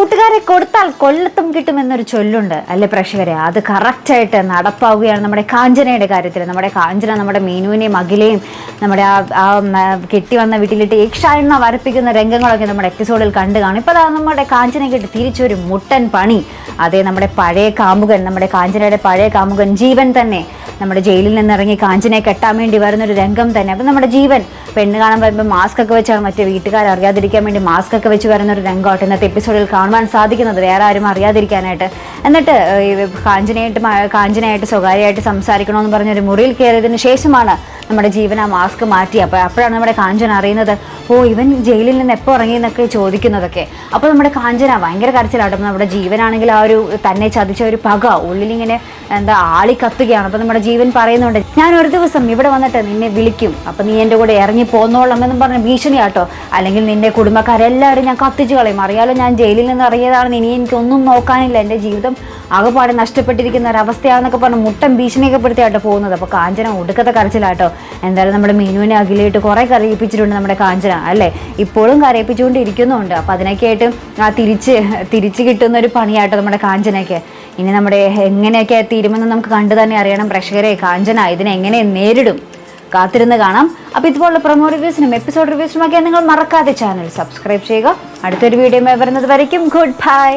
കൂട്ടുകാരെ കൊടുത്താൽ കൊല്ലത്തും കിട്ടുമെന്നൊരു ചൊല്ലുണ്ട് അല്ലേ പ്രേക്ഷകരെ? അത് കറക്റ്റായിട്ട് നടപ്പാവുകയാണ് നമ്മുടെ കാഞ്ചനയുടെ കാര്യത്തിൽ. നമ്മുടെ കാഞ്ചന നമ്മുടെ മീനുവിനെയും അഖിലയും നമ്മുടെ ആ കെട്ടി വന്ന വീട്ടിലിട്ട് യക്ഷായണ വരപ്പിക്കുന്ന രംഗങ്ങളൊക്കെ നമ്മുടെ എപ്പിസോഡിൽ കണ്ടു കാണും. ഇപ്പോൾ നമ്മുടെ കാഞ്ചനയ്ക്ക് കിട്ടി തിരിച്ചൊരു മുട്ടൻ പണി. അതേ നമ്മുടെ പഴയ കാമുകൻ നമ്മുടെ കാഞ്ചനയുടെ പഴയ കാമുകൻ ജീവൻ തന്നെ നമ്മുടെ ജയിലിൽ നിന്ന് ഇറങ്ങി കാഞ്ചനയെ കെട്ടാൻ വേണ്ടി വരുന്ന ഒരു രംഗം തന്നെ. അപ്പം നമ്മുടെ ജീവൻ പെണ്ണ് കാണാൻ വരുമ്പോൾ മാസ്ക് ഒക്കെ വെച്ചാണ് മറ്റേ വീട്ടുകാർ അറിയാതിരിക്കാൻ വേണ്ടി മാസ്ക് ഒക്കെ വെച്ച് വരുന്ന ഒരു രംഗമായിട്ട് ഇന്നത്തെ എപ്പിസോഡിൽ കാണുവാൻ സാധിക്കുന്നത് വേറെ ആരും അറിയാതിരിക്കാനായിട്ട്. എന്നിട്ട് കാഞ്ചനയായിട്ട് കാഞ്ചനയായിട്ട് സ്വകാര്യമായിട്ട് സംസാരിക്കണമെന്ന് പറഞ്ഞൊരു മുറിയിൽ കയറിയതിന് ശേഷമാണ് നമ്മുടെ ജീവൻ ആ മാസ്ക് മാറ്റി. അപ്പോൾ അപ്പോഴാണ് നമ്മുടെ കാഞ്ചന അറിയുന്നത് ഓ ഇവൻ ജയിലിൽ നിന്ന് എപ്പോൾ ഇറങ്ങി എന്നൊക്കെ ചോദിക്കുന്നതൊക്കെ. അപ്പോൾ നമ്മുടെ കാഞ്ചന ഭയങ്കര കരച്ചിലാട്ടോ നമ്മുടെ ജീവനാണെങ്കിൽ ആ ഒരു തന്നെ ചതിച്ച ഒരു പക ഉള്ളിലിങ്ങനെ എന്താ ആളി കത്തുകയാണ് അപ്പോൾ നമ്മുടെ ജീവൻ പറയുന്നുണ്ട്. ഞാൻ ഒരു ദിവസം ഇവിടെ വന്നിട്ട് നിന്നെ വിളിക്കും. അപ്പോൾ നീ എന്റെ കൂടെ ഇറങ്ങി പോന്നോളാം എന്നും പറഞ്ഞ ഭീഷണിയാട്ടോ. അല്ലെങ്കിൽ നിന്റെ കുടുംബക്കാരെല്ലാവരും ഞാൻ കത്തിച്ചു കളയും. അറിയാലോ ഞാൻ ജയിലിൽ നിന്ന് ഇറങ്ങിയതാണെന്ന് ഇനി എനിക്കൊന്നും നോക്കാനില്ല. എന്റെ ജീവിതം ആകെപ്പാടെ നഷ്ടപ്പെട്ടിരിക്കുന്ന ഒരവസ്ഥയാണെന്നൊക്കെ പറഞ്ഞ് മുട്ടൻ ഭീഷണിയൊക്കെ പെടുത്തിയാട്ടോ പോകുന്നത്. അപ്പോൾ കാഞ്ചന ഒടുക്കത്തെ കരച്ചിലാട്ടോ. എന്തായാലും നമ്മുടെ മീനുവിനെ അഖിലായിട്ട് കുറേ കരയിപ്പിച്ചിട്ടുണ്ട് നമ്മുടെ കാഞ്ചന അല്ലേ? ഇപ്പോഴും കരയിപ്പിച്ചുകൊണ്ടിരിക്കുന്നുണ്ട് അപ്പോൾ അതിനൊക്കെ ആയിട്ട് ആ തിരിച്ച് തിരിച്ച് കിട്ടുന്ന ഒരു പണിയാട്ടോ നമ്മുടെ കാഞ്ചനയ്ക്ക്. ഇനി നമ്മുടെ എങ്ങനെയൊക്കെ തീരുമെന്ന് നമുക്ക് കണ്ടു തന്നെ അറിയണം. പ്രേക്ഷകരെ കാഞ്ചന ഇതിനെ എങ്ങനെ നേരിടും? കാത്തിരുന്ന് കാണാം. അപ്പോൾ ഇതുപോലുള്ള പ്രൊമോ റിവ്യൂസിനും എപ്പിസോഡ് റിവ്യൂസിനും ഒക്കെ നിങ്ങൾ മറക്കാതെ ചാനൽ സബ്സ്ക്രൈബ് ചെയ്യുക. അടുത്തൊരു വീഡിയോ വരുന്നത് വരയ്ക്കും. Good bye